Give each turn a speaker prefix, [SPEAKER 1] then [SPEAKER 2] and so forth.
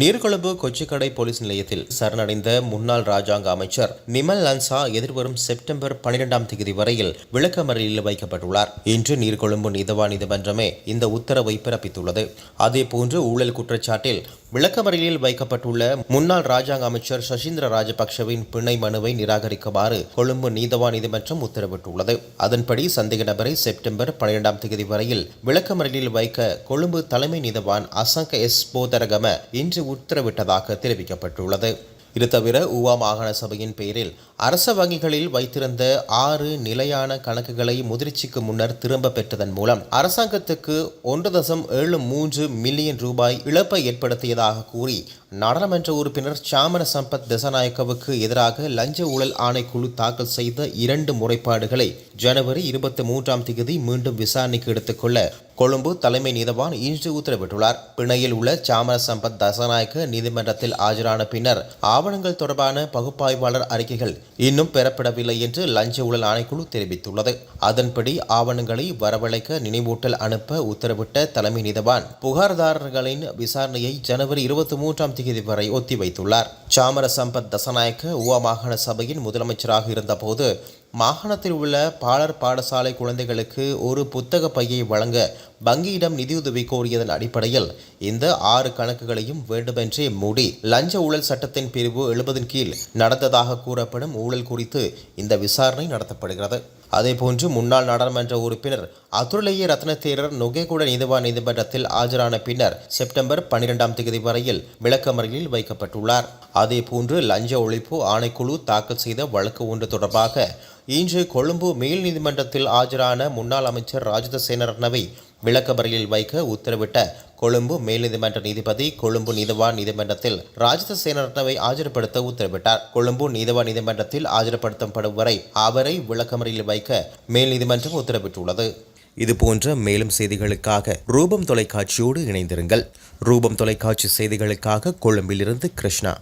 [SPEAKER 1] Negombo Kochchikade police நிலையத்தில் சரணடைந்த முன்னாள் ராஜாங்க அமைச்சர் நிமல் லன்சா எதிர்வரும் செப்டம்பர் பனிரெண்டாம் தேதி வரையில் விளக்கமறியலில் வைக்கப்பட்டுள்ளார். இன்று நீர்கொழும்பு நீதவா நீதிமன்றமே இந்த உத்தரவை பிறப்பித்துள்ளது. அதேபோன்று ஊழல் குற்றச்சாட்டில் விளக்கமறியலில் வைக்கப்பட்டுள்ள முன்னாள் ராஜாங்க அமைச்சர் சசீந்திர ராஜபக்ஷவின் பிணை மனுவை நிராகரிக்குமாறு கொழும்பு நீதவான் நீதிமன்றம் உத்தரவிட்டுள்ளது. அதன்படி சந்தேக நபரை செப்டம்பர் பனிரெண்டாம் தேதி வரையில் விளக்கமறியலில் வைக்க கொழும்பு தலைமை நீதவான் அசங்க எஸ். போதரகம இன்று உத்தரவிட்டதாக தெரிவிக்கப்பட்டுள்ளது. இது தவிர ஊவா மாகாண சபையின் பெயரில் அரச வங்கிகளில் வைத்திருந்த ஆறு நிலையான கணக்குகளை முதிர்ச்சிக்கு முன்னர் திரும்ப பெற்றதன் மூலம் அரசாங்கத்துக்கு ஒன்று தசம் ஏழு மூன்று மில்லியன் ரூபாய் இழப்பை ஏற்படுத்தியதாக கூறி நாடாளுமன்ற உறுப்பினர் சாமன சம்பத் திசநாயக்கவுக்கு எதிராக லஞ்ச ஊழல் ஆணைக்குழு தாக்கல் செய்த இரண்டு முறைப்பாடுகளை ஜனவரி இருபத்தி மூன்றாம் தேதி மீண்டும் விசாரணைக்கு எடுத்துக்கொள்ள கொழும்பு தலைமை நீதவான் இன்று உத்தரவிட்டுள்ளார். பிணையில் உள்ள சாமன சம்பத் தசநாயக்க நீதிமன்றத்தில் ஆஜரான பின்னர் ஆவணங்கள் தொடர்பான பகுப்பாய்வாளர் அறிக்கைகள் இன்னும் பெறப்படவில்லை என்று லஞ்ச ஊழல் ஆணைக்குழு தெரிவித்துள்ளது. அதன்படி ஆவணங்களை வரவழைக்க நினைவூட்டல் அனுப்ப உத்தரவிட்ட தலைமை நீதவான் புகார்தாரர்களின் விசாரணையை ஜனவரி இருபத்தி மூன்றாம் தேதி வரை ஒத்திவைத்துள்ளார். சாமர சம்பத் தசநாயக்க உவா மாகாண சபையின் முதலமைச்சராக இருந்தபோது மாகாணத்தில் உள்ள பாலர் பாடசாலை குழந்தைகளுக்கு ஒரு புத்தக பையை வழங்க வங்கியிடம் நிதியுதவி கோரியதன் அடிப்படையில் இந்த ஆறு கணக்குகளையும் வேண்டுமென்றே மூடி லஞ்ச ஊழல் சட்டத்தின் பிரிவு எழுபதின் கீழ் நடந்ததாக கூறப்படும் ஊழல் குறித்து இந்த விசாரணை நடத்தப்படுகிறது. அதேபோன்று முன்னாள் நாடாளுமன்ற உறுப்பினர் அதுலேய ரத்னத்தேரர் நுகைகூட நீதிவான் நீதிமன்றத்தில் ஆஜரான பின்னர் செப்டம்பர் பன்னிரெண்டாம் தேதி வரையில் விளக்கமறியலில் வைக்கப்பட்டுள்ளார். அதேபோன்று லஞ்ச ஒழிப்பு ஆணைக்குழு தாக்கல் செய்த வழக்கு ஒன்று தொடர்பாக இன்று கொழும்பு மேல் நீதிமன்றத்தில் ஆஜரான முன்னாள் அமைச்சர் ராஜித சேனரத்னவை விளக்கமறியலில் வைக்க உத்தரவிட்ட கொழும்பு மேல் நீதிமன்ற நீதிபதி கொழும்பு நீதவான் நீதிமன்றத்தில் ராஜித சேனரத்னவை ஆஜர்படுத்த உத்தரவிட்டார். கொழும்பு நீதவான் நீதிமன்றத்தில் ஆஜர்படுத்தப்படும் வரை அவரை விளக்கமறியலில் வைக்க மேல் நீதிமன்றம் உத்தரவிட்டுள்ளது. இது போன்ற மேலும் செய்திகளுக்காக ரூபம் தொலைக்காட்சியோடு இணைந்திருங்கள். ரூபம் தொலைக்காட்சி செய்திகளுக்காக கொழும்பிலிருந்து கிருஷ்ணா.